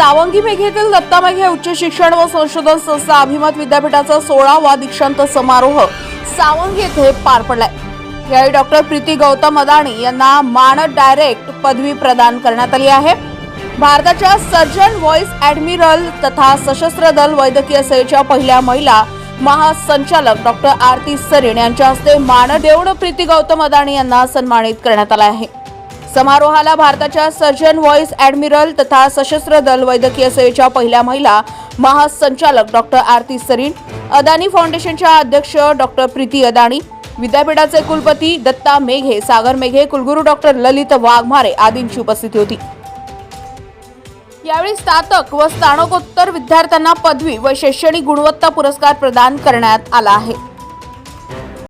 सावंगी मेघेतील दत्ता मेघे उच्च शिक्षण व संशोधन संस्था अभिमत विद्यापीठाचा सोळावा दीक्षांत समारोह सावंगी येथे पार पडलाय. यावेळी डॉक्टर प्रीती गौतम अदाणी यांना मान डायरेक्ट पदवी प्रदान करण्यात आली आहे. भारताच्या सर्जन व्हॉइस ॲडमिरल तथा सशस्त्र दल वैद्यकीय सेवेच्या पहिल्या महिला महासंचालक डॉक्टर आरती सरीण यांच्या हस्ते मान देऊन प्रीती गौतम अदाणी यांना सन्मानित करण्यात आला आहे. समारोहाला भारताच्या सर्जन व्हॉइस ॲडमिरल तथा सशस्त्र दल वैद्यकीय सेवेच्या पहिल्या महिला महासंचालक डॉक्टर आरती सरीन अदानी फाउंडेशनच्या अध्यक्ष डॉक्टर प्रीती अदाणी विद्यापीठाचे कुलपती दत्ता मेघे सागर मेघे कुलगुरू डॉक्टर ललित वाघमारे आदींची उपस्थिती होती. यावेळी स्नातक व स्नातकोत्तर विद्यार्थ्यांना पदवी व शैक्षणिक गुणवत्ता पुरस्कार प्रदान करण्यात आला आहे.